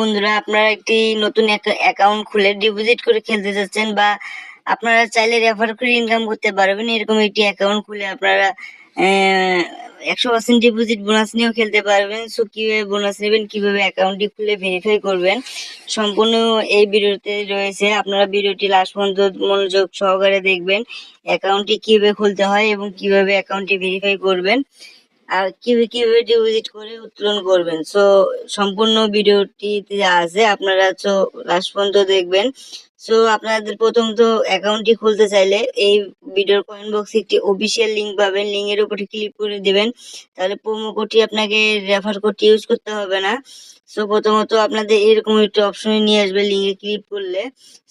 বন্ধুরা, আপনারা একটি নতুন অ্যাকাউন্ট খুলে ডিপোজিট করে খেলতে চাচ্ছেন বা আপনারা চাইলে রেফার করে ইনকাম করতে পারবেন, এরকম একটি অ্যাকাউন্ট খুলে আপনারা একশো পার্সেন্ট ডিপোজিট বোনাস নিয়েও খেলতে পারবেন। সো কীভাবে বোনাস নেবেন, কীভাবে অ্যাকাউন্টটি খুলে ভেরিফাই করবেন, সম্পূর্ণ এই ভিডিওতে রয়েছে। আপনারা ভিডিওটি লাস্ট পর্যন্ত মনোযোগ সহকারে দেখবেন অ্যাকাউন্টটি কীভাবে খুলতে হয় এবং কীভাবে অ্যাকাউন্টটি ভেরিফাই করবেন। আর কীভাবে কীভাবে ডিপোজিট করে উত্তোলন করবেন? সো সম্পূর্ণ ভিডিওটিতে আছে, আপনারা তো লাস্ট পর্যন্ত দেখবেন। সো আপনাদের প্রথম তো অ্যাকাউন্টটি খুলতে চাইলে এই ভিডিওর কমেন্ট বক্সে একটি অফিসিয়াল লিংক পাবেন। লিঙ্কের উপরে ক্লিক করে দিবেন। তাহলে প্রোমো কোডটি আপনাকে রেফার কোডটি ইউজ করতে হবে না। সো প্রথমত আপনাদের এরকম একটি অপশনে নিয়ে আসবে লিঙ্কে ক্লিক করলে।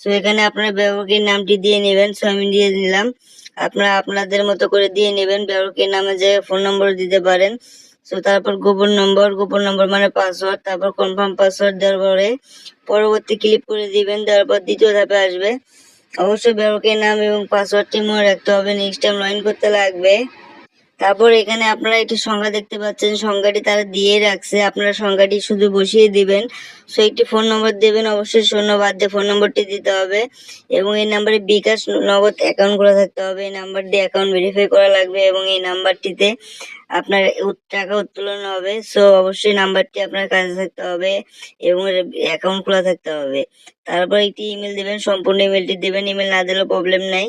সো এখানে আপনার ব্যবহারকারীর নামটি দিয়ে নেবেন। সো আমি দিয়ে নিলাম আপনারা আপনাদের মতো করে দিয়ে নেবেন। ব্যবহারকারীর নামে যে ফোন নম্বর দিতে পারেন। সো তারপর গোপন নম্বর গোপন নম্বর মানে পাসওয়ার্ড তারপর কনফার্ম পাসওয়ার্ড দেওয়ার পরে পরবর্তী ক্লিক করে দিবেন, দেওয়ার পর দ্বিতীয় ধাপে আসবে। অবশ্যই ব্যবহারকারীর নাম এবং পাসওয়ার্ডটি মনে রাখতে হবে। নেক্সট টাইম লগ করতে লাগবে। তারপর এখানে আপনারা একটি সংখ্যা দেখতে পাচ্ছেন সংখ্যাটি তারা দিয়ে রাখছে। আপনারা সংখ্যাটি শুধু বসিয়ে দিবেন। সো, একটি ফোন নম্বর দেবেন, অবশ্যই শূন্য বাদ দিয়ে ফোন নম্বরটি দিতে হবে। এবং এই নাম্বারে বিকাশ নগদ অ্যাকাউন্ট খোলা থাকতে হবে। এই নাম্বার দিয়ে অ্যাকাউন্ট ভেরিফাই করা লাগবে এবং এই নাম্বারটিতে আপনার টাকা উত্তোলন হবে। সো, অবশ্যই নাম্বারটি আপনার কাছে থাকতে হবে এবং অ্যাকাউন্ট খোলা থাকতে হবে। তারপর একটি ইমেল দেবেন, সম্পূর্ণ ইমেলটি দেবেন ইমেল না দিলেও প্রবলেম নাই।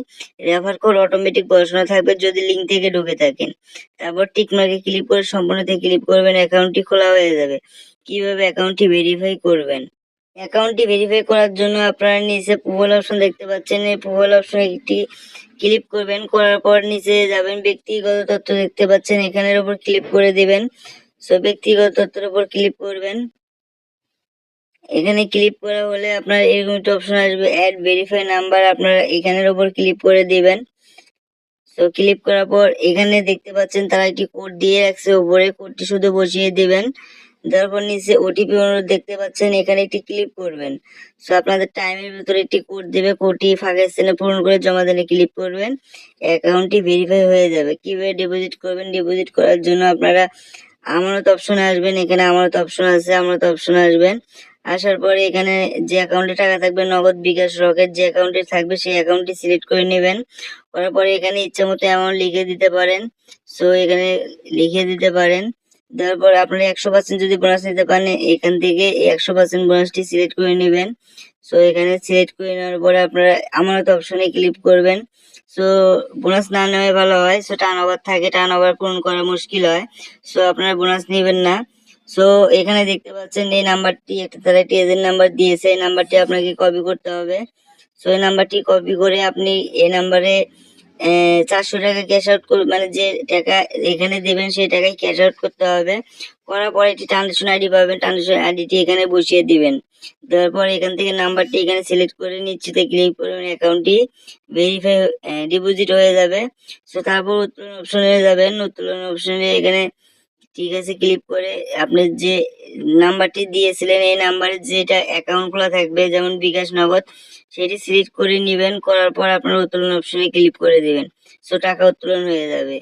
রেফার কোড অটোমেটিক পড়াশোনা থাকবে যদি লিঙ্ক থেকে ঢুকে থাকেন। তারপর টিক মার্কে ক্লিক করে সম্পূর্ণ থেকে ক্লিক করবেন অ্যাকাউন্টটি খোলা হয়ে যাবে। কীভাবে অ্যাকাউন্টটি ভেরিফাই করবেন? অ্যাকাউন্টটি ভেরিফাই করার জন্য আপনারা নিচে প্রোফাইল অপশন দেখতে পাচ্ছেন। এই প্রোফাইল অপশনে একটি ক্লিক করবেন, করার পর নিচে যাবেন, ব্যক্তিগত তথ্য দেখতে পাচ্ছেন। এখানের উপর ক্লিক করে দিবেন। সো ব্যক্তিগত তথ্যের উপর ক্লিক করবেন। এখানে ক্লিক করা হলে আপনার এরকম একটা অপশন আসবে অ্যাড ভেরিফাই নাম্বার আপনারা এখানের উপর ক্লিক করে দিবেন। তো ক্লিক করার পর এখানে দেখতে পাচ্ছেন তারা একটি কোড দিয়ে রাখছে, উপরে কোডটি শুধু বসিয়ে দিবেন। তারপর নিচে ওটিপি অনুরোধ দেখতে পাচ্ছেন, এখানে একটি ক্লিক করবেন। সো আপনাদের টাইমের ভিতরে একটি কোড দেবে কোডটি ফাঁকা স্থানে পূরণ করে জমা দিলে ক্লিক করবেন। অ্যাকাউন্টটি ভেরিফাই হয়ে যাবে। কীভাবে ডিপোজিট করবেন? ডিপোজিট করার জন্য আপনারা আমানত অপশনে আসবেন। এখানে আমানত অপশন আছে, আমানত অপশনে আসবেন। আসার পরে এখানে যে অ্যাকাউন্টে টাকা থাকবে, নগদ বিকাশ রকেট যে অ্যাকাউন্টে থাকবে, সেই অ্যাকাউন্টটি সিলেক্ট করে নেবেন। করার পরে এখানে ইচ্ছা মতো অ্যামাউন্ট লিখে দিতে পারেন। সো এখানে লিখে দিতে পারেন। দেওয়ার পর আপনারা একশো পার্সেন্ট যদি বোনাস নিতে পারেন, এখান থেকে একশো পার্সেন্ট বোনাসটি সিলেক্ট করে নেবেন। সো এখানে সিলেক্ট করে নেওয়ার পরে আপনারা আমানত অপশনে ক্লিক করবেন। সো বোনাস না নেওয়াই ভালো হয়। সো টার্ন ওভার থাকে। টার্ন ওভার পূরণ করা মুশকিল হয়। সো আপনারা বোনাস নেবেন না। সো এখানে দেখতে পাচ্ছেন এই নাম্বারটি একটা তারা একটি এজেন্ট নাম্বার দিয়েছে। এই নাম্বারটি আপনাকে কপি করতে হবে। সো এই নাম্বারটি কপি করে আপনি এই নাম্বারে চারশো টাকা ক্যাশ আউট করে মানে যে টাকা এখানে দেবেন সেই টাকায় ক্যাশ আউট করতে হবে। করার পরে একটি ট্রানজেকশন আইডি পাবেন। ট্রানজেকশন আইডিটি এখানে বসিয়ে দিবেন। দেওয়ার পর এখান থেকে নাম্বারটি এখানে সিলেক্ট করে নিশ্চিতে ক্লিক করবেন। অ্যাকাউন্টটি ভেরিফাই ডিপোজিট হয়ে যাবে। সো তারপর উত্তোলন অপশনে যাবেন উত্তোলন অপশনে এখানে ঠিক আছে ক্লিক করে আপনি যে নাম্বারটি দিয়েছিলেন, এই নাম্বারে যেটা অ্যাকাউন্ট খোলা থাকবে, যেমন বিকাশ নগদ, সেটি সিলেক্ট করে নেবেন, করার পর আপনার উত্তোলন অপশনে ক্লিক করে দেবেন। সো টাকা উত্তোলন হয়ে যাবে।